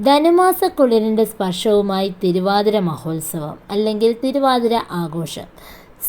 ധനുമാസ കുളിരിന്റെ സ്പർശവുമായി തിരുവാതിര മഹോത്സവം അല്ലെങ്കിൽ തിരുവാതിര ആഘോഷം.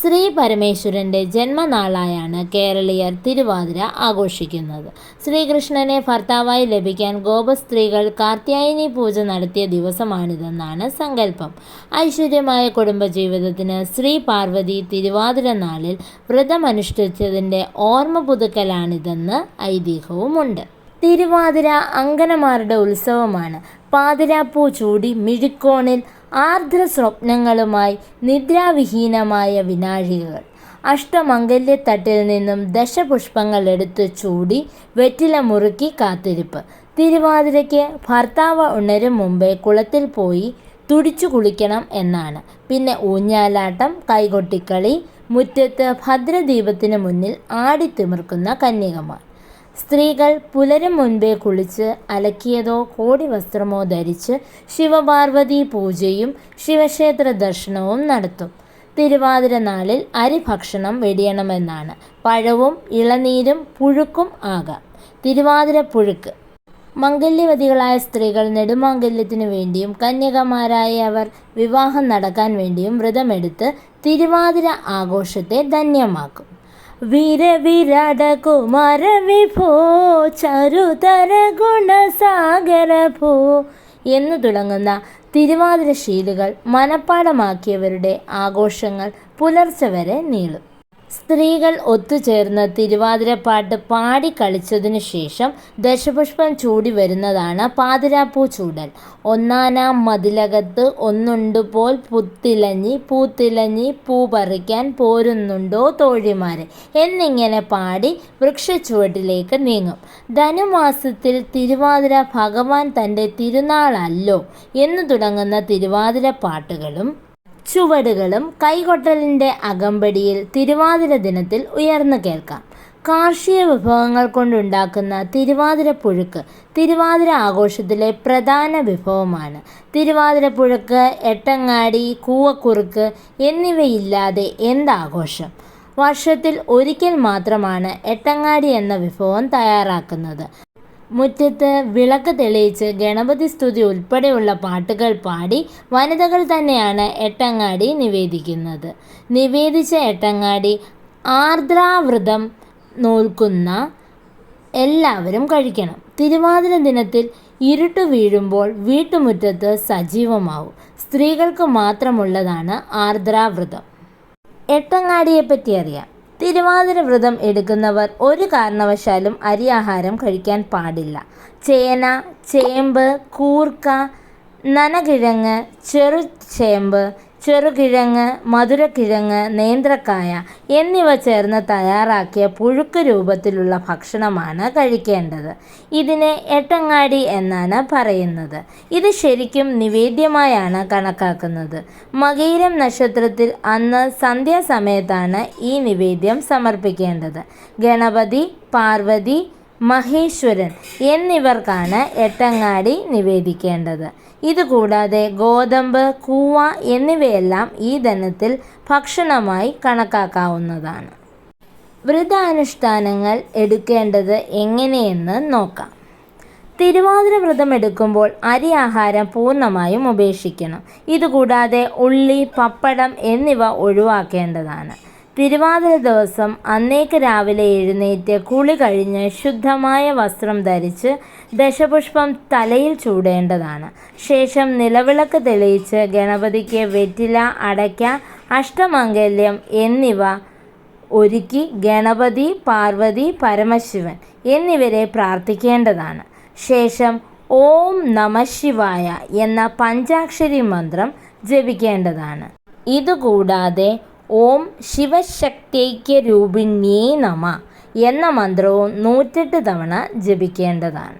ശ്രീ പരമേശ്വരന്റെ ജന്മനാളായാണ് കേരളീയർ തിരുവാതിര ആഘോഷിക്കുന്നത്. ശ്രീകൃഷ്ണനെ ഭർത്താവായി ലഭിക്കാൻ ഗോപസ്ത്രീകൾ കാർത്യായനി പൂജ നടത്തിയ ദിവസമാണിതെന്നാണ് സങ്കല്പം. ഐശ്വര്യമായ കുടുംബജീവിതത്തിന് ശ്രീ പാർവതി തിരുവാതിര നാളിൽ വ്രതമനുഷ്ഠിച്ചതിന്റെ ഓർമ്മ പുതുക്കലാണിതെന്ന് ഐതിഹ്യവുമുണ്ട്. തിരുവാതിര അങ്കനമാരുടെ ഉത്സവമാണ്. പാതിരാപ്പൂ ചൂടി മിഴിക്കോണിൽ ആർദ്ര സ്വപ്നങ്ങളുമായി നിദ്രാവിഹീനമായ വിനാഴികകൾ അഷ്ടമംഗല്യത്തട്ടിൽ നിന്നും ദശപുഷ്പങ്ങൾ എടുത്ത് ചൂടി വെറ്റില മുറുക്കി കാത്തിരിപ്പ്. തിരുവാതിരയ്ക്ക് ഭർത്താവ് ഉണരും മുമ്പേ കുളത്തിൽ പോയി തുടിച്ചു കുളിക്കണം എന്നാണ്. പിന്നെ ഊഞ്ഞാലാട്ടം കൈകൊട്ടിക്കളി മുറ്റത്ത് ഭദ്രദീപത്തിന് മുന്നിൽ ആടിത്തിമിർക്കുന്ന കന്യകമാർ. സ്ത്രീകൾ പുലരും മുൻപേ കുളിച്ച് അലക്കിയതോ കോടി വസ്ത്രമോ ധരിച്ച് ശിവപാർവതി പൂജയും ശിവക്ഷേത്ര ദർശനവും നടത്തും. തിരുവാതിര നാളിൽ അരിഭക്ഷണം വെടിയണമെന്നാണ്. പഴവും ഇളനീരും പുഴുക്കും ആകാം. തിരുവാതിര പുഴുക്ക്. മംഗല്യവതികളായ സ്ത്രീകൾ നെടുമാംഗല്യത്തിനു വേണ്ടിയും കന്യകമാരായ അവർ വിവാഹം നടക്കാൻ വേണ്ടിയും വ്രതമെടുത്ത് തിരുവാതിര ആഘോഷത്തെ ധന്യമാക്കും. വീര വിരാട കുമാര വിഭോ ചരുതര ഗുണസാഗര ഭോ എന്നു തുടങ്ങുന്ന തിരുവാതിര ശീലുകൾ മനപ്പാടമാക്കിയവരുടെ ആഘോഷങ്ങൾ പുലർച്ചെ വരെ നീളും. സ്ത്രീകൾ ഒത്തുചേർന്ന് തിരുവാതിരപ്പാട്ട് പാടി കളിച്ചതിനു ശേഷം ദശപുഷ്പം ചൂടി വരുന്നതാണ് പാതിരാപ്പൂ ചൂടൽ. ഒന്നാനാം മതിലകത്ത് ഒന്നുണ്ടുപോൽ പുത്തിലഞ്ഞി പൂത്തിലഞ്ഞി പൂ പറിക്കാൻ പോരുന്നുണ്ടോ തോഴിമാരെ? എന്നിങ്ങനെ പാടി വൃക്ഷച്ചുവട്ടിലേക്ക് നീങ്ങും. ധനുമാസത്തിൽ തിരുവാതിര ഭഗവാൻ തന്റെ തിരുനാളല്ലോ എന്ന് തുടങ്ങുന്ന തിരുവാതിര പാട്ടുകളും ചുവടുകളും കൈകൊട്ടലിന്റെ അകമ്പടിയിൽ തിരുവാതിര ദിനത്തിൽ ഉയർന്നു കേൾക്കാം. കാർഷിക വിഭവങ്ങൾ കൊണ്ടുണ്ടാക്കുന്ന തിരുവാതിര പുഴുക്ക് തിരുവാതിര ആഘോഷത്തിലെ പ്രധാന വിഭവമാണ്. തിരുവാതിര പുഴുക്ക് എട്ടങ്ങാടി കൂവക്കുറുക്ക് എന്നിവയില്ലാതെ എന്താഘോഷം? വർഷത്തിൽ ഒരിക്കൽ മാത്രമാണ് എട്ടങ്ങാടി എന്ന വിഭവം തയ്യാറാക്കുന്നത്. മുറ്റത്ത് വിളക്ക് തെളിയിച്ച് ഗണപതി സ്തുതി ഉൾപ്പെടെയുള്ള പാട്ടുകൾ പാടി വനിതകൾ തന്നെയാണ് എട്ടങ്ങാടി നിവേദിക്കുന്നത്. നിവേദിച്ച എട്ടങ്ങാടി ആർദ്രാവൃതം നോൽക്കുന്ന എല്ലാവരും കഴിക്കണം. തിരുവാതിര ദിനത്തിൽ ഇരുട്ട് വീഴുമ്പോൾ വീട്ടുമുറ്റത്ത് സജീവമാവും. സ്ത്രീകൾക്ക് മാത്രമുള്ളതാണ് ആർദ്രാവൃതം. എട്ടങ്ങാടിയെപ്പറ്റി അറിയാം. തിരുവാതിര വ്രതം എടുക്കുന്നവർ ഒരു കാരണവശാലും അരി ആഹാരം കഴിക്കാൻ പാടില്ല. ചേന ചേമ്പ് കൂർക്ക നനകിഴങ്ങ് ചെറുചേമ്പ് ചെറുകിഴങ്ങ് മധുരക്കിഴങ്ങ് നേന്ത്രക്കായ എന്നിവ ചേർന്ന് തയ്യാറാക്കിയ പുഴുക്ക് രൂപത്തിലുള്ള ഭക്ഷണമാണ് കഴിക്കേണ്ടത്. ഇതിനെ എട്ടങ്ങാടി എന്നാണ് പറയുന്നത്. ഇത് ശരിക്കും നിവേദ്യമായാണ് കണക്കാക്കുന്നത്. മകീരം നക്ഷത്രത്തിൽ അന്ന് സന്ധ്യാസമയത്താണ് ഈ നിവേദ്യം സമർപ്പിക്കേണ്ടത്. ഗണപതി പാർവതി മഹേശ്വരൻ എന്നിവർക്കാണ് എട്ടങ്ങാടി നിവേദിക്കേണ്ടത്. ഇതുകൂടാതെ ഗോതമ്പ് കൂവ എന്നിവയെല്ലാം ഈ ധനത്തിൽ ഭക്ഷണമായി കണക്കാക്കാവുന്നതാണ്. വ്രതാനുഷ്ഠാനങ്ങൾ എടുക്കേണ്ടത് എങ്ങനെയെന്ന് നോക്കാം. തിരുവാതിര വ്രതം എടുക്കുമ്പോൾ അരി ആഹാരം പൂർണമായും ഉപേക്ഷിക്കണം. ഇതുകൂടാതെ ഉള്ളി പപ്പടം എന്നിവ ഒഴിവാക്കേണ്ടതാണ്. തിരുവാതിര ദിവസം അന്നേക്ക് രാവിലെ എഴുന്നേറ്റ് കുളി കഴിഞ്ഞ് ശുദ്ധമായ വസ്ത്രം ധരിച്ച് ദശപുഷ്പം തലയിൽ ചൂടേണ്ടതാണ്. ശേഷം നിലവിളക്ക് തെളിയിച്ച് ഗണപതിക്ക് വെറ്റില അടയ്ക്ക അഷ്ടമംഗല്യം എന്നിവ ഒരുക്കി ഗണപതി പാർവതി പരമശിവൻ എന്നിവരെ പ്രാർത്ഥിക്കേണ്ടതാണ്. ശേഷം ഓം നമശിവായ എന്ന പഞ്ചാക്ഷരി മന്ത്രം ജപിക്കേണ്ടതാണ്. ഇതുകൂടാതെ ഓം ശിവശക്തൈക്യരൂപിണ്യേ നമ എന്ന മന്ത്രവും നൂറ്റെട്ട് തവണ ജപിക്കേണ്ടതാണ്.